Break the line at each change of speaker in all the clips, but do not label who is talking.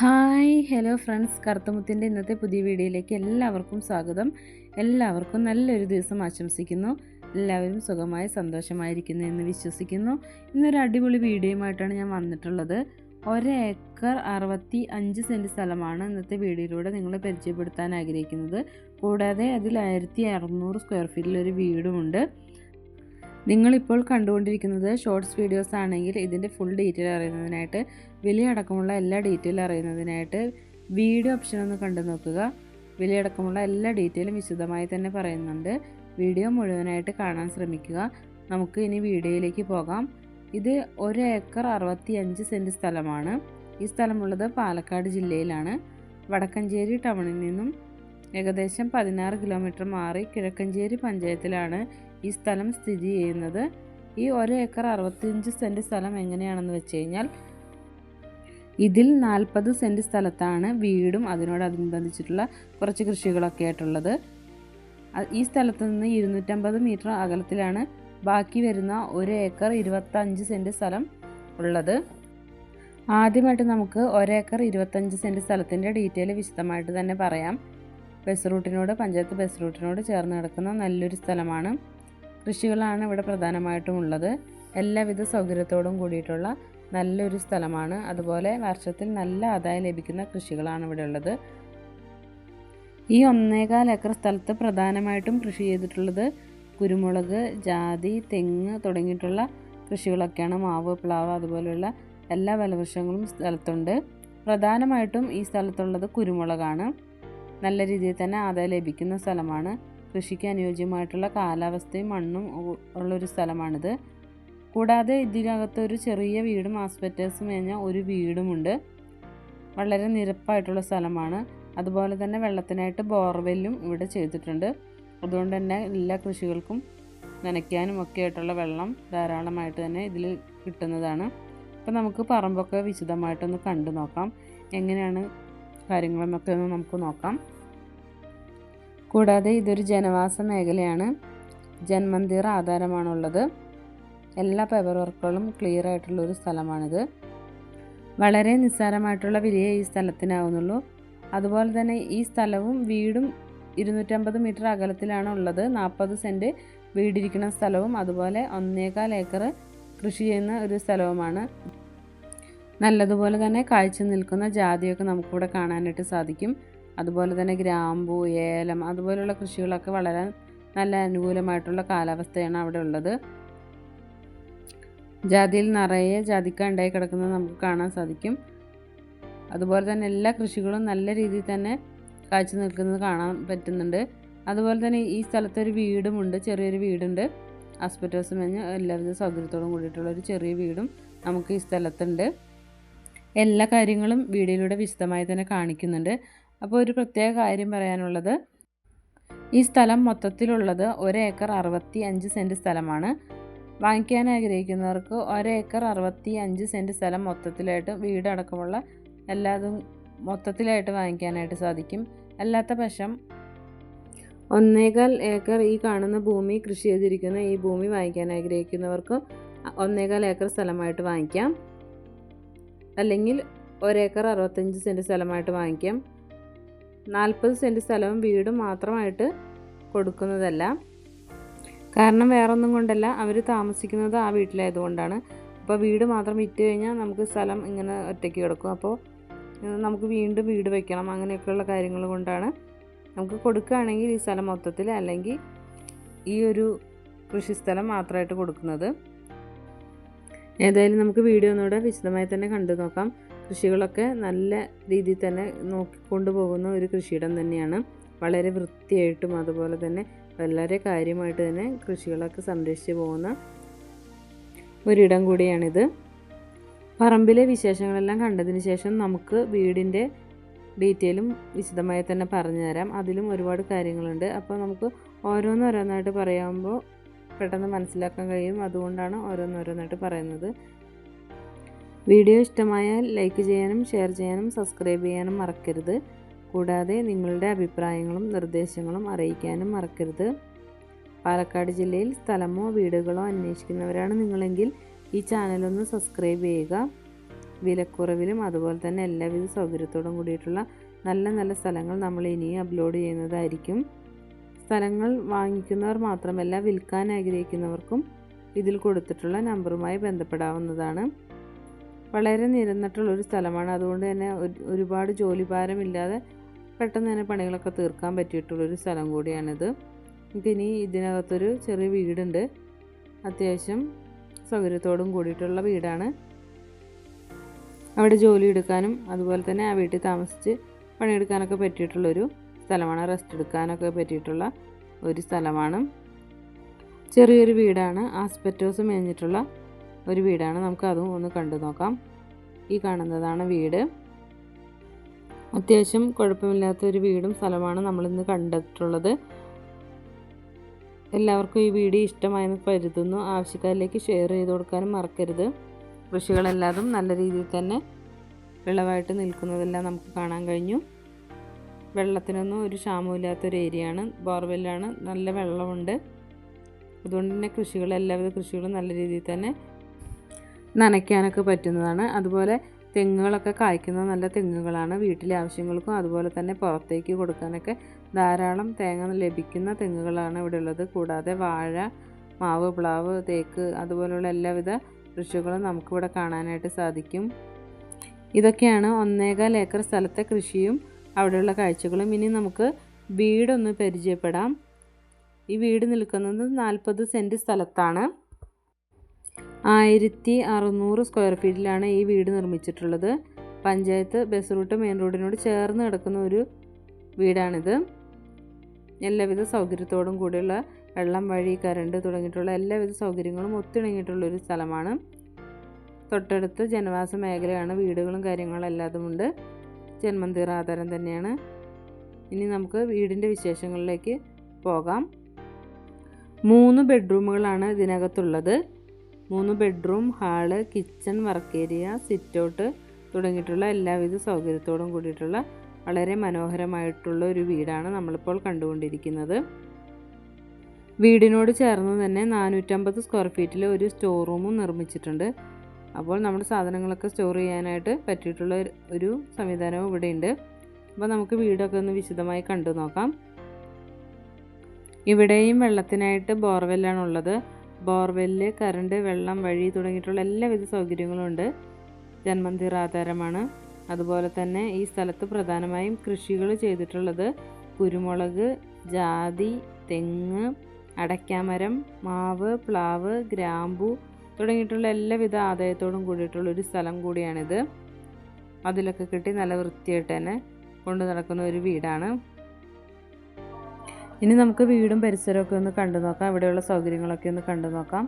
Hi hello friends. കറുത്തമുത്തിന്റെ ഇന്നത്തെ പുതിയ വീഡിയോയിലേക്ക് എല്ലാവർക്കും സ്വാഗതം. എല്ലാവർക്കും നല്ലൊരു ദിവസം ആശംസിക്കുന്നു. എല്ലാവരും സുഖമായി സന്തോഷമായിരിക്കുന്നു എന്ന് വിശ്വസിക്കുന്നു. ഇന്നൊരു അടിപൊളി വീഡിയോയുമായിട്ടാണ് ഞാൻ വന്നിട്ടുള്ളത്. ഒരേക്കർ അറുപത്തി അഞ്ച് സെന്റ് സ്ഥലമാണ് ഇന്നത്തെ വീഡിയോയിലൂടെ നിങ്ങളെ പരിചയപ്പെടുത്താൻ ആഗ്രഹിക്കുന്നത്. കൂടാതെ അതിൽ ആയിരത്തി അറുന്നൂറ് സ്ക്വയർ ഫീറ്റിലൊരു വീടുമുണ്ട്. നിങ്ങളിപ്പോൾ കണ്ടുകൊണ്ടിരിക്കുന്നത് ഷോർട്സ് വീഡിയോസ് ആണെങ്കിൽ ഇതിന്റെ ഫുൾ ഡീറ്റെയിൽ അറിയുന്നതിനായിട്ട് വിലയടക്കമുള്ള എല്ലാ ഡീറ്റെയിൽ അറിയുന്നതിനായിട്ട് വീഡിയോ ഓപ്ഷൻ ഒന്ന് കണ്ടു നോക്കുക. വിലയടക്കമുള്ള എല്ലാ ഡീറ്റെയിലും വിശദമായി തന്നെ പറയുന്നുണ്ട്. വീഡിയോ മുഴുവനായിട്ട് കാണാൻ ശ്രമിക്കുക. നമുക്ക് ഇനി വീഡിയോയിലേക്ക് പോകാം. ഇത് ഒരു ഏക്കർ അറുപത്തി അഞ്ച് സെന്റ് സ്ഥലമാണ്. ഈ സ്ഥലമുള്ളത് പാലക്കാട് ജില്ലയിലാണ്. വടക്കഞ്ചേരി ടൗണിൽ നിന്നും ഏകദേശം പതിനാറ് കിലോമീറ്റർ മാറി കിഴക്കഞ്ചേരി പഞ്ചായത്തിലാണ് ഈ സ്ഥലം സ്ഥിതി ചെയ്യുന്നത്. ഈ ഒരു ഏക്കർ അറുപത്തിയഞ്ച് സെന്റ് സ്ഥലം എങ്ങനെയാണെന്ന് വെച്ച് കഴിഞ്ഞാൽ ഇതിൽ നാൽപ്പത് സെന്റ് സ്ഥലത്താണ് വീടും അതിനോടനുബന്ധിച്ചിട്ടുള്ള കുറച്ച് കൃഷികളൊക്കെ ആയിട്ടുള്ളത്. ഈ സ്ഥലത്ത് നിന്ന് ഇരുന്നൂറ്റമ്പത് മീറ്റർ അകലത്തിലാണ് ബാക്കി വരുന്ന ഒരു ഏക്കർ ഇരുപത്തഞ്ച് സെന്റ് സ്ഥലം ഉള്ളത്. ആദ്യമായിട്ട് നമുക്ക് ഒരേക്കർ ഇരുപത്തഞ്ച് സെന്റ് സ്ഥലത്തിന്റെ ഡീറ്റെയിൽ വിശദമായിട്ട് തന്നെ പറയാം. ബസ് റൂട്ടിനോട് പഞ്ചായത്ത് ബസ് റൂട്ടിനോട് ചേർന്ന് കിടക്കുന്ന നല്ലൊരു സ്ഥലമാണ്. കൃഷികളാണ് ഇവിടെ പ്രധാനമായിട്ടും ഉള്ളത്. എല്ലാവിധ സൗകര്യത്തോടും കൂടിയിട്ടുള്ള നല്ലൊരു സ്ഥലമാണ്. അതുപോലെ വർഷത്തിൽ നല്ല ആദായം ലഭിക്കുന്ന കൃഷികളാണ് ഇവിടെ ഉള്ളത്. ഈ ഒന്നേകാൽ ഏക്കർ സ്ഥലത്ത് പ്രധാനമായിട്ടും കൃഷി ചെയ്തിട്ടുള്ളത് കുരുമുളക് ജാതി തെങ്ങ് തുടങ്ങിയിട്ടുള്ള കൃഷികളൊക്കെയാണ്. മാവ് പ്ലാവ് അതുപോലെയുള്ള എല്ലാ ഫലവൃക്ഷങ്ങളും സ്ഥലത്തുണ്ട്. പ്രധാനമായിട്ടും ഈ സ്ഥലത്തുള്ളത് കുരുമുളകാണ്. നല്ല രീതിയിൽ തന്നെ ആദായം ലഭിക്കുന്ന സ്ഥലമാണ്. കൃഷിക്ക് അനുയോജ്യമായിട്ടുള്ള കാലാവസ്ഥയും മണ്ണും ഉള്ളൊരു സ്ഥലമാണിത്. കൂടാതെ ഇതിനകത്ത് ഒരു ചെറിയ വീടും ആസ്പെറ്റേഴ്സും മേഞ്ഞ ഒരു വീടുമുണ്ട്. വളരെ നിരപ്പായിട്ടുള്ള സ്ഥലമാണ്. അതുപോലെ തന്നെ വെള്ളത്തിനായിട്ട് ബോർവെല്ലും ഇവിടെ ചെയ്തിട്ടുണ്ട്. അതുകൊണ്ട് തന്നെ എല്ലാ കൃഷികൾക്കും നനയ്ക്കാനും ഒക്കെ ആയിട്ടുള്ള വെള്ളം ധാരാളമായിട്ട് തന്നെ ഇതിൽ കിട്ടുന്നതാണ്. അപ്പോൾ നമുക്ക് പറമ്പൊക്കെ വിശദമായിട്ടൊന്ന് കണ്ടു നോക്കാം. എങ്ങനെയാണ് കാര്യങ്ങളെന്നൊക്കെ ഒന്ന് നമുക്ക് നോക്കാം. കൂടാതെ ഇതൊരു ജനവാസ മേഖലയാണ്. ജന്മന്തിർ ആധാരമാണുള്ളത്. എല്ലാ പേപ്പർ വർക്കുകളും ക്ലിയർ ആയിട്ടുള്ള ഒരു സ്ഥലമാണിത്. വളരെ നിസ്സാരമായിട്ടുള്ള വിലയെ ഈ സ്ഥലത്തിനാവുന്നുള്ളൂ. അതുപോലെ തന്നെ ഈ സ്ഥലവും വീടും ഇരുന്നൂറ്റമ്പത് മീറ്റർ അകലത്തിലാണ് ഉള്ളത് നാൽപ്പത് സെന്റ് വീടിരിക്കുന്ന സ്ഥലവും അതുപോലെ ഒന്നേകാൽ ഏക്കർ കൃഷി ചെയ്യുന്ന ഒരു സ്ഥലവുമാണ്. നല്ലതുപോലെ തന്നെ കാഴ്ച നിൽക്കുന്ന ജാതിയൊക്കെ നമുക്കിവിടെ കാണാനായിട്ട് സാധിക്കും. അതുപോലെ തന്നെ ഗ്രാമ്പു ഏലം അതുപോലെയുള്ള കൃഷികളൊക്കെ വളരെ നല്ല അനുകൂലമായിട്ടുള്ള കാലാവസ്ഥയാണ് അവിടെ ഉള്ളത്. ജാതിയിൽ നിറയെ ജാതിക്ക ഉണ്ടായി കിടക്കുന്നത് നമുക്ക് കാണാൻ സാധിക്കും. അതുപോലെ തന്നെ എല്ലാ കൃഷികളും നല്ല രീതിയിൽ തന്നെ കാഴ്ച നിൽക്കുന്നത് കാണാൻ പറ്റുന്നുണ്ട്. അതുപോലെ തന്നെ ഈ സ്ഥലത്തൊരു വീടുമുണ്ട് ചെറിയൊരു വീടുണ്ട്. ഹോസ്പിറ്റൽസും മേഞ്ഞ് എല്ലാവിധ സൗകര്യത്തോടും കൂടിയിട്ടുള്ള ഒരു ചെറിയ വീടും നമുക്ക് ഈ സ്ഥലത്തുണ്ട്. എല്ലാ കാര്യങ്ങളും വീഡിയോയിലൂടെ വിശദമായി തന്നെ കാണിക്കുന്നുണ്ട്. അപ്പോൾ ഒരു പ്രത്യേക കാര്യം പറയാനുള്ളത്. ഈ സ്ഥലം മൊത്തത്തിലുള്ളത് ഒരേക്കർ അറുപത്തി അഞ്ച് സെന്റ് സ്ഥലമാണ്. വാങ്ങിക്കാൻ ആഗ്രഹിക്കുന്നവർക്ക് ഒരേക്കർ അറുപത്തി അഞ്ച് സെന്റ് സ്ഥലം മൊത്തത്തിലായിട്ട് വീടടക്കമുള്ള എല്ലാതും മൊത്തത്തിലായിട്ട് വാങ്ങിക്കാനായിട്ട് സാധിക്കും. അല്ലാത്ത പക്ഷം ഒന്നേകാൽ ഏക്കർ ഈ കാണുന്ന ഭൂമി കൃഷി ചെയ്തിരിക്കുന്ന ഈ ഭൂമി വാങ്ങിക്കാൻ ആഗ്രഹിക്കുന്നവർക്ക് ഒന്നേകാൽ ഏക്കർ സ്ഥലമായിട്ട് വാങ്ങിക്കാം. അല്ലെങ്കിൽ ഒരേക്കർ അറുപത്തഞ്ച് സെന്റ് സ്ഥലമായിട്ട് വാങ്ങിക്കാം. നാൽപ്പത് സെന്റ് സ്ഥലവും വീടും മാത്രമായിട്ട് കൊടുക്കുന്നതല്ല. കാരണം വേറൊന്നും കൊണ്ടല്ല അവർ താമസിക്കുന്നത് ആ വീട്ടിലായതുകൊണ്ടാണ്. അപ്പോൾ വീട് മാത്രം വിറ്റ് കഴിഞ്ഞാൽ നമുക്ക് സ്ഥലം ഇങ്ങനെ ഒറ്റയ്ക്ക് കിടക്കും. അപ്പോൾ നമുക്ക് വീണ്ടും വീട് വെക്കണം. അങ്ങനെയൊക്കെയുള്ള കാര്യങ്ങൾ കൊണ്ടാണ് നമുക്ക് കൊടുക്കുകയാണെങ്കിൽ ഈ സ്ഥലം മൊത്തത്തിൽ അല്ലെങ്കിൽ ഈ ഒരു കൃഷിസ്ഥലം മാത്രമായിട്ട് കൊടുക്കുന്നത്. ഏതായാലും നമുക്ക് വീഡിയോ ഒന്നുകൂടെ വിശദമായി തന്നെ കണ്ടു നോക്കാം. കൃഷികളൊക്കെ നല്ല രീതിയിൽ തന്നെ നോക്കിക്കൊണ്ടു പോകുന്ന ഒരു കൃഷിയിടം തന്നെയാണ്. വളരെ വൃത്തിയായിട്ടും അതുപോലെ തന്നെ വളരെ കാര്യമായിട്ട് തന്നെ കൃഷികളൊക്കെ സംരക്ഷിച്ച് പോകുന്ന ഒരിടം കൂടിയാണിത്. പറമ്പിലെ വിശേഷങ്ങളെല്ലാം കണ്ടതിന് ശേഷം നമുക്ക് വീടിന്റെ ഡീറ്റെയിലും വിശദമായി തന്നെ പറഞ്ഞു തരാം. അതിലും ഒരുപാട് കാര്യങ്ങളുണ്ട്. അപ്പോൾ നമുക്ക് ഓരോന്നോരോന്നായിട്ട് പറയുമ്പോൾ പെട്ടെന്ന് മനസ്സിലാക്കാൻ കഴിയും. അതുകൊണ്ടാണ് ഓരോന്നോരോന്നായിട്ട് പറയുന്നത്. വീഡിയോ ഇഷ്ടമായാൽ ലൈക്ക് ചെയ്യാനും ഷെയർ ചെയ്യാനും സബ്സ്ക്രൈബ് ചെയ്യാനും മറക്കരുത്. കൂടാതെ നിങ്ങളുടെ അഭിപ്രായങ്ങളും നിർദ്ദേശങ്ങളും അറിയിക്കാനും മറക്കരുത്. പാലക്കാട് ജില്ലയിൽ സ്ഥലമോ വീടുകളോ അന്വേഷിക്കുന്നവരാണ് നിങ്ങളെങ്കിൽ ഈ ചാനലൊന്ന് സബ്സ്ക്രൈബ് ചെയ്യുക. വിലക്കുറവിലും അതുപോലെ തന്നെ എല്ലാവിധ സൗകര്യത്തോടും കൂടിയിട്ടുള്ള നല്ല നല്ല സ്ഥലങ്ങൾ നമ്മൾ ഇനിയും അപ്ലോഡ് ചെയ്യുന്നതായിരിക്കും. സ്ഥലങ്ങൾ വാങ്ങിക്കുന്നവർ മാത്രമല്ല വിൽക്കാൻ ആഗ്രഹിക്കുന്നവർക്കും ഇതിൽ കൊടുത്തിട്ടുള്ള നമ്പറുമായി ബന്ധപ്പെടാവുന്നതാണ്. വളരെ നിരന്നിട്ടുള്ളൊരു സ്ഥലമാണ്. അതുകൊണ്ട് തന്നെ ഒരുപാട് ജോലിഭാരമില്ലാതെ പെട്ടെന്ന് തന്നെ പണികളൊക്കെ തീർക്കാൻ പറ്റിയിട്ടുള്ളൊരു സ്ഥലം കൂടിയാണിത്. നമുക്കിനി ഇതിനകത്തൊരു ചെറിയ വീടുണ്ട്. അത്യാവശ്യം സൗകര്യത്തോടും കൂടിയിട്ടുള്ള വീടാണ്. അവിടെ ജോലി എടുക്കാനും അതുപോലെ തന്നെ ആ വീട്ടിൽ താമസിച്ച് പണിയെടുക്കാനൊക്കെ പറ്റിയിട്ടുള്ളൊരു സ്ഥലമാണ്. റെസ്റ്റ് എടുക്കാനൊക്കെ പറ്റിയിട്ടുള്ള ഒരു സ്ഥലമാണ്. ചെറിയൊരു വീടാണ്. ആസ്പെറ്റോസ് മേഞ്ഞിട്ടുള്ള ഒരു വീടാണ്. നമുക്ക് അതും ഒന്ന് കണ്ടു നോക്കാം. ഈ കാണുന്നതാണ് വീട്. അത്യാവശ്യം കുഴപ്പമില്ലാത്ത ഒരു വീടും സ്ഥലമാണ് നമ്മളിന്ന് കണ്ടിട്ടുള്ളത്. എല്ലാവർക്കും ഈ വീഡിയോ ഇഷ്ടമായെന്ന് കരുതുന്നു. ആവശ്യക്കാരിലേക്ക് ഷെയർ ചെയ്ത് കൊടുക്കാനും മറക്കരുത്. കൃഷികളെല്ലാതും നല്ല രീതിയിൽ തന്നെ വിളവായിട്ട് നിൽക്കുന്നതെല്ലാം നമുക്ക് കാണാൻ കഴിഞ്ഞു. വെള്ളത്തിനൊന്നും ഒരു ക്ഷാമമില്ലാത്തൊരു ഏരിയയാണ് ബോർവെല്ലാണ് നല്ല വെള്ളമുണ്ട്. അതുകൊണ്ട് തന്നെ കൃഷികൾ എല്ലാവിധ കൃഷികളും നല്ല രീതിയിൽ തന്നെ നനയ്ക്കാനൊക്കെ പറ്റുന്നതാണ്. അതുപോലെ തെങ്ങുകളൊക്കെ കായ്ക്കുന്ന നല്ല തെങ്ങുകളാണ്. വീട്ടിലെ ആവശ്യങ്ങൾക്കും അതുപോലെ തന്നെ പുറത്തേക്ക് കൊടുക്കാനൊക്കെ ധാരാളം തേങ്ങ ലഭിക്കുന്ന തെങ്ങുകളാണ് ഇവിടെ ഉള്ളത്. കൂടാതെ വാഴ മാവ് പ്ലാവ് തേക്ക് അതുപോലുള്ള എല്ലാവിധ കൃഷികളും നമുക്കിവിടെ കാണാനായിട്ട് സാധിക്കും. ഇതൊക്കെയാണ് ഒന്നേകാൽ ഏക്കർ സ്ഥലത്തെ കൃഷിയും അവിടെയുള്ള കാഴ്ചകളും. ഇനി നമുക്ക് വീടൊന്ന് പരിചയപ്പെടാം. ഈ വീട് നിൽക്കുന്നത് നാൽപ്പത് സെന്റ് സ്ഥലത്താണ്. ആയിരത്തി അറുന്നൂറ് സ്ക്വയർ ഫീറ്റിലാണ് ഈ വീട് നിർമ്മിച്ചിട്ടുള്ളത്. പഞ്ചായത്ത് ബസ് റൂട്ട് മെയിൻ റോഡിനോട് ചേർന്ന് കിടക്കുന്ന ഒരു വീടാണിത്. എല്ലാവിധ സൗകര്യത്തോടും കൂടിയുള്ള വെള്ളം വഴി കരണ്ട് തുടങ്ങിയിട്ടുള്ള എല്ലാവിധ സൗകര്യങ്ങളും ഒത്തിണങ്ങിയിട്ടുള്ളൊരു സ്ഥലമാണ്. തൊട്ടടുത്ത് ജനവാസ മേഖലയാണ് വീടുകളും കാര്യങ്ങളും എല്ലാതുമുണ്ട് ജന്മന്തിറ ആധാരം തന്നെയാണ്. ഇനി നമുക്ക് വീടിന്റെ വിശേഷങ്ങളിലേക്ക് പോകാം. മൂന്ന് ബെഡ്റൂമുകളാണ് ഇതിനകത്തുള്ളത്. മൂന്ന് bedroom hall kitchen work area sitout തുടങ്ങിയിട്ടുള്ള എല്ലാവിധ സൗകര്യത്തോടും കൂടിയിട്ടുള്ള വളരെ മനോഹരമായിട്ടുള്ള ഒരു വീടാണ് നമ്മളിപ്പോൾ കണ്ടുകൊണ്ടിരിക്കുന്നത്. വീടിനോട് ചേർന്ന് തന്നെ നാനൂറ്റമ്പത് സ്ക്വയർ ഫീറ്റിൽ ഒരു സ്റ്റോർ റൂമും നിർമ്മിച്ചിട്ടുണ്ട്. അപ്പോൾ നമ്മുടെ സാധനങ്ങളൊക്കെ സ്റ്റോർ ചെയ്യാനായിട്ട് പറ്റിയിട്ടുള്ള ഒരു സംവിധാനവും ഇവിടെയുണ്ട്. അപ്പോൾ നമുക്ക് വീടൊക്കെ ഒന്ന് വിശദമായി കണ്ടു നോക്കാം ഇവിടെയും വെള്ളത്തിനായിട്ട് ബോർവെല്ലാണ് ഉള്ളത് ബോർവെല്ല് കറണ്ട് വെള്ളം വഴി തുടങ്ങിയിട്ടുള്ള എല്ലാവിധ സൗകര്യങ്ങളും ഉണ്ട്. ജന്മന്തിർ ആധാരമാണ്. അതുപോലെ തന്നെ ഈ സ്ഥലത്ത് പ്രധാനമായും കൃഷികൾ ചെയ്തിട്ടുള്ളത് കുരുമുളക് ജാതി തെങ്ങ് അടയ്ക്കാമരം മാവ് പ്ലാവ് ഗ്രാമ്പു തുടങ്ങിയിട്ടുള്ള എല്ലാവിധ ആദായത്തോടും കൂടിയിട്ടുള്ള ഒരു സ്ഥലം കൂടിയാണിത്. അതിലൊക്കെ കിട്ടി നല്ല വൃത്തിയായിട്ട് തന്നെ കൊണ്ടു നടക്കുന്ന ഒരു വീടാണ്. ഇനി നമുക്ക് വീടും പരിസരമൊക്കെ ഒന്ന് കണ്ടു നോക്കാം. ഇവിടെയുള്ള സൗകര്യങ്ങളൊക്കെ ഒന്ന് കണ്ടു നോക്കാം.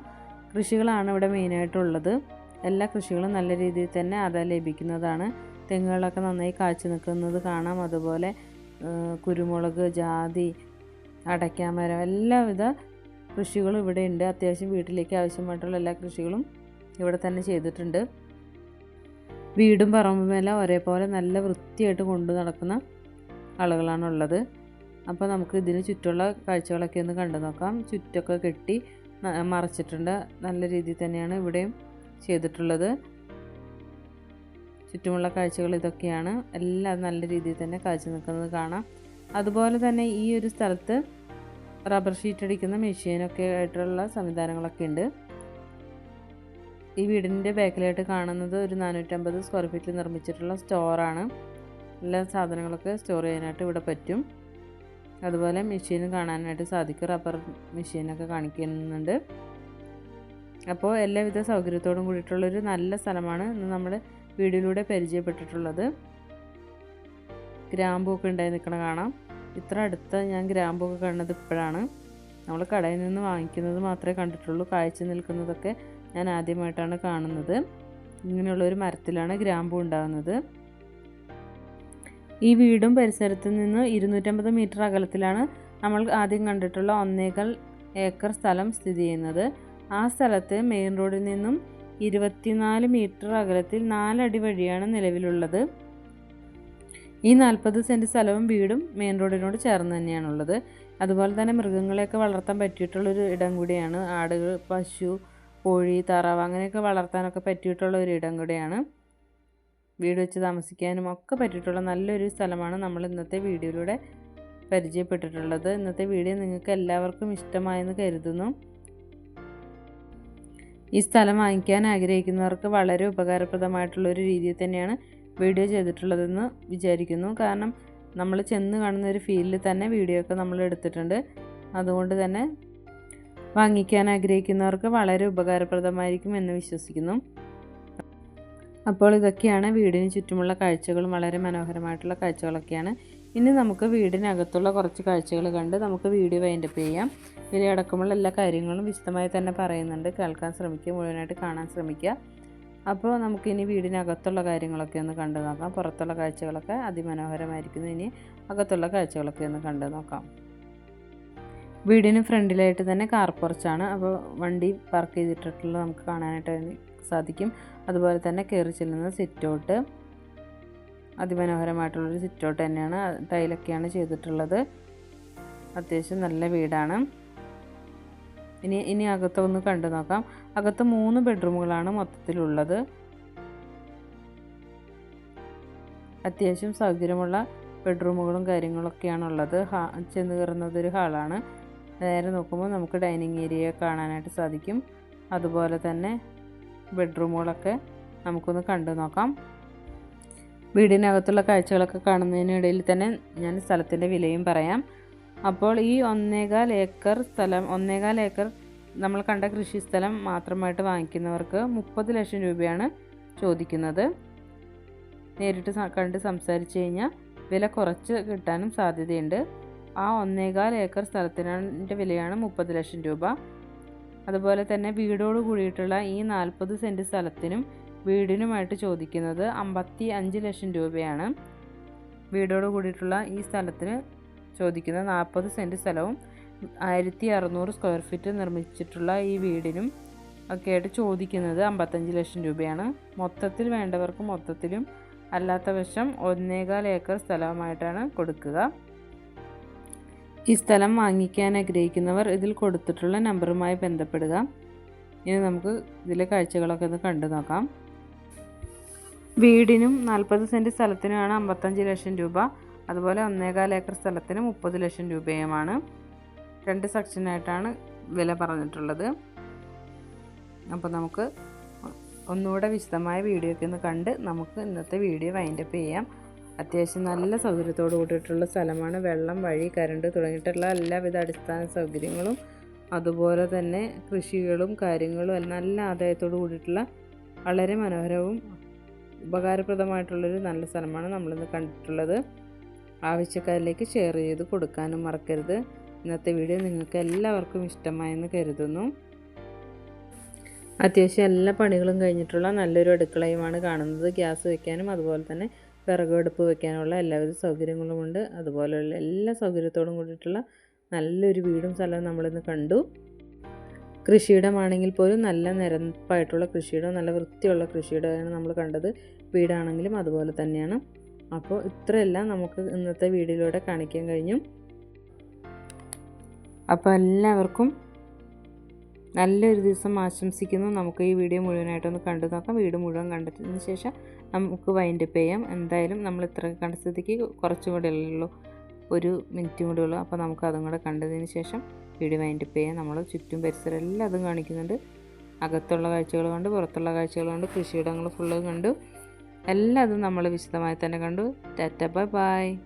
കൃഷികളാണ് ഇവിടെ മെയിനായിട്ടുള്ളത് എല്ലാ കൃഷികളും നല്ല രീതിയിൽ തന്നെ അത ലഭിക്കുന്നതാണ്. തെങ്ങുകളൊക്കെ നന്നായി കാഴ്ച നിൽക്കുന്നത് കാണാം. അതുപോലെ കുരുമുളക് ജാതി അടയ്ക്കാമരം എല്ലാവിധ കൃഷികളും ഇവിടെ ഉണ്ട്. അത്യാവശ്യം വീട്ടിലേക്ക് ആവശ്യമായിട്ടുള്ള എല്ലാ കൃഷികളും ഇവിടെ തന്നെ ചെയ്തിട്ടുണ്ട്. വീടും പറമ്പുമെല്ലാം ഒരേപോലെ നല്ല വൃത്തിയായിട്ട് കൊണ്ടു നടക്കുന്ന ആളുകളാണുള്ളത് അപ്പോൾ നമുക്ക് ഇതിന് ചുറ്റുള്ള കാഴ്ചകളൊക്കെ ഒന്ന് കണ്ടു നോക്കാം. ചുറ്റൊക്കെ കെട്ടി മറച്ചിട്ടുണ്ട്. നല്ല രീതിയിൽ തന്നെയാണ് ഇവിടെയും ചെയ്തിട്ടുള്ളത്. ചുറ്റുമുള്ള കാഴ്ചകൾ ഇതൊക്കെയാണ്. എല്ലാം നല്ല രീതിയിൽ തന്നെ കാഴ്ച നിൽക്കുന്നത് കാണാം. അതുപോലെ തന്നെ ഈ ഒരു സ്ഥലത്ത് റബ്ബർ ഷീറ്റ് അടിക്കുന്ന മെഷീനൊക്കെ ആയിട്ടുള്ള സംവിധാനങ്ങളൊക്കെ ഉണ്ട്. ഈ വീടിന്റെ ബാക്കിലായിട്ട് കാണുന്നത് ഒരു നാനൂറ്റമ്പത് സ്ക്വയർ ഫീറ്റിൽ നിർമ്മിച്ചിട്ടുള്ള സ്റ്റോറാണ് എല്ലാ സാധനങ്ങളൊക്കെ സ്റ്റോർ ചെയ്യാനായിട്ട് ഇവിടെ പറ്റും. അതുപോലെ മെഷീൻ കാണാനായിട്ട് സാധിക്കും. റബ്ബർ മെഷീനൊക്കെ കാണിക്കുന്നുണ്ട്. അപ്പോൾ എല്ലാവിധ സൗകര്യത്തോടും കൂടിയിട്ടുള്ളൊരു നല്ല സ്ഥലമാണ് ഇന്ന് നമ്മൾ വീഡിയോയിലൂടെ പരിചയപ്പെട്ടിട്ടുള്ളത്. ഗ്രാമ്പൊക്കെ ഉണ്ടായി നിൽക്കണ കാണാം. ഇത്ര അടുത്ത ഞാൻ ഗ്രാമ്പൊക്കെ കാണുന്നത് ഇപ്പോഴാണ്. നമ്മൾ കടയിൽ നിന്ന് വാങ്ങിക്കുന്നത് മാത്രമേ കണ്ടിട്ടുള്ളൂ. കാഴ്ച നിൽക്കുന്നതൊക്കെ ഞാൻ ആദ്യമായിട്ടാണ് കാണുന്നത്. ഇങ്ങനെയുള്ളൊരു മരത്തിലാണ് ഗ്രാമ്പു ഉണ്ടാകുന്നത്. ഈ വീടും പരിസരത്ത് നിന്ന് ഇരുന്നൂറ്റമ്പത് മീറ്റർ അകലത്തിലാണ് നമ്മൾ ആദ്യം കണ്ടിട്ടുള്ള ഒന്നേകാൽ ഏക്കർ സ്ഥലം സ്ഥിതി ചെയ്യുന്നത്. ആ സ്ഥലത്ത് മെയിൻ റോഡിൽ നിന്നും ഇരുപത്തിനാല് മീറ്റർ അകലത്തിൽ നാലടി വഴിയാണ് നിലവിലുള്ളത്. ഈ നാൽപ്പത് സെന്റ് സ്ഥലവും വീടും മെയിൻ റോഡിനോട് ചേർന്ന് തന്നെയാണുള്ളത്. അതുപോലെ തന്നെ മൃഗങ്ങളെയൊക്കെ വളർത്താൻ പറ്റിയിട്ടുള്ളൊരു ഇടം കൂടിയാണ്. ആടുകൾ പശു കോഴി താറാവ് അങ്ങനെയൊക്കെ വളർത്താനൊക്കെ പറ്റിയിട്ടുള്ള ഒരു ഇടം കൂടിയാണ്. വീട് വെച്ച് താമസിക്കാനും ഒക്കെ പറ്റിയിട്ടുള്ള നല്ലൊരു സ്ഥലമാണ് നമ്മൾ ഇന്നത്തെ വീഡിയോയിലൂടെ പരിചയപ്പെട്ടിട്ടുള്ളത്. ഇന്നത്തെ വീഡിയോ നിങ്ങൾക്ക് എല്ലാവർക്കും ഇഷ്ടമായെന്ന് കരുതുന്നു. ഈ സ്ഥലം വാങ്ങിക്കാൻ ആഗ്രഹിക്കുന്നവർക്ക് വളരെ ഉപകാരപ്രദമായിട്ടുള്ള ഒരു രീതിയിൽ തന്നെയാണ് വീഡിയോ ചെയ്തിട്ടുള്ളതെന്ന് വിചാരിക്കുന്നു. കാരണം നമ്മൾ ചെന്ന് കാണുന്ന ഒരു ഫീലിൽ തന്നെ വീഡിയോ ഒക്കെ നമ്മൾ എടുത്തിട്ടുണ്ട്. അതുകൊണ്ട് തന്നെ വാങ്ങിക്കാൻ ആഗ്രഹിക്കുന്നവർക്ക് വളരെ ഉപകാരപ്രദമായിരിക്കും എന്ന് വിശ്വസിക്കുന്നു. അപ്പോൾ ഇതൊക്കെയാണ് വീടിന് ചുറ്റുമുള്ള കാഴ്ചകളും വളരെ മനോഹരമായിട്ടുള്ള കാഴ്ചകളൊക്കെയാണ്. ഇനി നമുക്ക് വീടിനകത്തുള്ള കുറച്ച് കാഴ്ചകൾ കണ്ട് നമുക്ക് വീഡിയോ വൈൻഡപ്പ് ചെയ്യാം. ഇതിലടക്കമുള്ള എല്ലാ കാര്യങ്ങളും വിശദമായി തന്നെ പറയുന്നുണ്ട്. കേൾക്കാൻ ശ്രമിക്കുക മുഴുവനായിട്ട് കാണാൻ ശ്രമിക്കുക. അപ്പോൾ നമുക്കിനി വീടിനകത്തുള്ള കാര്യങ്ങളൊക്കെ ഒന്ന് കണ്ടു നോക്കാം. പുറത്തുള്ള കാഴ്ചകളൊക്കെ അതിമനോഹരമായിരിക്കുന്നു. ഇനി അകത്തുള്ള കാഴ്ചകളൊക്കെ ഒന്ന് കണ്ടു നോക്കാം. വീടിന് ഫ്രണ്ടിലായിട്ട് തന്നെ കാർ പുറച്ചാണ് അപ്പോൾ വണ്ടി പാർക്ക് ചെയ്തിട്ടുള്ളത് നമുക്ക് കാണാനായിട്ട് സാധിക്കും. അതുപോലെ തന്നെ കയറി ചെല്ലുന്ന സിറ്റൗട്ട്. അതിമനോഹരമായിട്ടുള്ളൊരു സിറ്റൗട്ട് തന്നെയാണ് ടൈലൊക്കെയാണ് ചെയ്തിട്ടുള്ളത്. അത്യാവശ്യം നല്ല വീടാണ്. ഇനി ഇനി അകത്ത് ഒന്ന് കണ്ടു നോക്കാം. അകത്ത് മൂന്ന് ബെഡ്റൂമുകളാണ് മൊത്തത്തിലുള്ളത്. അത്യാവശ്യം സൗകര്യമുള്ള ബെഡ്റൂമുകളും കാര്യങ്ങളൊക്കെയാണ് ഉള്ളത് ഹാ ചെന്ന് കയറുന്നതൊരു ഹാളാണ്. നേരെ നോക്കുമ്പോൾ നമുക്ക് ഡൈനിങ് ഏരിയ കാണാനായിട്ട് സാധിക്കും. അതുപോലെ തന്നെ ബെഡ്റൂമുകളൊക്കെ നമുക്കൊന്ന് കണ്ടു നോക്കാം. വീടിനകത്തുള്ള കാഴ്ചകളൊക്കെ കാണുന്നതിനിടയിൽ തന്നെ ഞാൻ സ്ഥലത്തിന്റെ വിലയും പറയാം. അപ്പോൾ ഈ ഒന്നേകാൽ ഏക്കർ സ്ഥലം ഒന്നേകാൽ ഏക്കർ നമ്മൾ കണ്ട കൃഷി സ്ഥലം മാത്രമായിട്ട് വാങ്ങിക്കുന്നവർക്ക് മുപ്പത് ലക്ഷം രൂപയാണ് ചോദിക്കുന്നത്. നേരിട്ട് കണ്ട് സംസാരിച്ച് കഴിഞ്ഞാൽ വില കുറച്ച് കിട്ടാനും സാധ്യതയുണ്ട്. ആ ഒന്നേകാൽ ഏക്കർ സ്ഥലത്തിന്റെ വിലയാണ് മുപ്പത് ലക്ഷം രൂപ. അതുപോലെ തന്നെ വീടോട് കൂടിയിട്ടുള്ള ഈ നാൽപ്പത് സെന്റ് സ്ഥലത്തിനും വീടിനുമായിട്ട് ചോദിക്കുന്നത് അമ്പത്തി അഞ്ച് ലക്ഷം രൂപയാണ്. വീടോട് കൂടിയിട്ടുള്ള ഈ സ്ഥലത്തിന് ചോദിക്കുന്ന നാൽപ്പത് സെന്റ് സ്ഥലവും ആയിരത്തി അറുന്നൂറ് സ്ക്വയർ ഫീറ്റ് നിർമ്മിച്ചിട്ടുള്ള ഈ വീടിനും ഒക്കെയായിട്ട് ചോദിക്കുന്നത് അമ്പത്തഞ്ച് ലക്ഷം രൂപയാണ്. മൊത്തത്തിൽ വേണ്ടവർക്ക് മൊത്തത്തിലും അല്ലാത്ത വശം ഒന്നേകാൽ ഏക്കർ സ്ഥലമായിട്ടാണ് കൊടുക്കുക. ഈ സ്ഥലം വാങ്ങിക്കാൻ ആഗ്രഹിക്കുന്നവർ ഇതിൽ കൊടുത്തിട്ടുള്ള നമ്പറുമായി ബന്ധപ്പെടുക. ഇനി നമുക്ക് ഇതിലെ കാഴ്ചകളൊക്കെ ഒന്ന് കണ്ടു നോക്കാം. വീടിനും നാൽപ്പത് സെന്റ് സ്ഥലത്തിനുമാണ് അമ്പത്തഞ്ച് ലക്ഷം രൂപ. അതുപോലെ ഒന്നേകാൽ ഏക്കർ സ്ഥലത്തിന് മുപ്പത് ലക്ഷം രൂപയുമാണ്. രണ്ട് സെക്ഷനായിട്ടാണ് വില പറഞ്ഞിട്ടുള്ളത്. അപ്പോൾ നമുക്ക് ഒന്നുകൂടെ വിശദമായ വീഡിയോ ഒക്കെ ഒന്ന് കണ്ട് നമുക്ക് ഇന്നത്തെ വീഡിയോ വൈൻഡപ്പ് ചെയ്യാം. അത്യാവശ്യം നല്ല സൗകര്യത്തോട് കൂടിയിട്ടുള്ള സ്ഥലമാണ്. വെള്ളം വഴി കരണ്ട് തുടങ്ങിയിട്ടുള്ള എല്ലാവിധ അടിസ്ഥാന സൗകര്യങ്ങളും അതുപോലെ തന്നെ കൃഷികളും കാര്യങ്ങളും നല്ല ആദായത്തോട് കൂടിയിട്ടുള്ള വളരെ മനോഹരവും ഉപകാരപ്രദമായിട്ടുള്ളൊരു നല്ല സ്ഥലമാണ് നമ്മളിന്ന് കണ്ടിട്ടുള്ളത്. ആവശ്യക്കാരിലേക്ക് ഷെയർ ചെയ്ത് കൊടുക്കാനും മറക്കരുത്. ഇന്നത്തെ വീഡിയോ നിങ്ങൾക്ക് എല്ലാവർക്കും ഇഷ്ടമായെന്ന് കരുതുന്നു. അത്യാവശ്യം എല്ലാ പണികളും കഴിഞ്ഞിട്ടുള്ള നല്ലൊരു അടുക്കളയുമാണ് കാണുന്നത്. ഗ്യാസ് വയ്ക്കാനും അതുപോലെ തന്നെ വിറകടുപ്പ് വെക്കാനുള്ള എല്ലാവിധ സൗകര്യങ്ങളുമുണ്ട്. അതുപോലെയുള്ള എല്ലാ സൗകര്യത്തോടും കൂടിയിട്ടുള്ള നല്ലൊരു വീടും സ്ഥലവും നമ്മളിന്ന് കണ്ടു. കൃഷിയിടമാണെങ്കിൽ പോലും നല്ല നിരപ്പായിട്ടുള്ള കൃഷിയിടം നല്ല വൃത്തിയുള്ള കൃഷിയിടമാണ് നമ്മൾ കണ്ടത്. വീടാണെങ്കിലും അതുപോലെ തന്നെയാണ്. അപ്പോൾ ഇത്രയെല്ലാം നമുക്ക് ഇന്നത്തെ വീഡിയോയിലൂടെ കാണിക്കാൻ കഴിഞ്ഞു. അപ്പോൾ എല്ലാവർക്കും നല്ലൊരു ദിവസം ആശംസിക്കുന്നു. നമുക്ക് ഈ വീഡിയോ മുഴുവനായിട്ടൊന്ന് കണ്ടു നോക്കാം. വീഡിയോ മുഴുവൻ കണ്ടതിന് ശേഷം നമുക്ക് വൈൻഡ് അപ്പ് ചെയ്യാം. എന്തായാലും നമ്മൾ ഇത്ര കണ്ട സ്ഥിതിക്ക് കുറച്ചും കൂടെ ഉള്ളൂ. ഒരു മിനിറ്റും കൂടെ ഉള്ളൂ. അപ്പോൾ നമുക്ക് അതും കൂടെ കണ്ടതിന് ശേഷം വീഡിയോ വൈൻഡപ്പ് ചെയ്യാം. നമ്മൾ ചുറ്റും പരിസരം എല്ലാം അതും കാണിക്കുന്നുണ്ട്. അകത്തുള്ള കാഴ്ചകൾ കണ്ടു പുറത്തുള്ള കാഴ്ചകൾ കണ്ടു കൃഷിയിടങ്ങൾ ഫുള്ള് കണ്ടു. എല്ലാം അതും നമ്മൾ വിശദമായി തന്നെ കണ്ടു. Tata bye bye.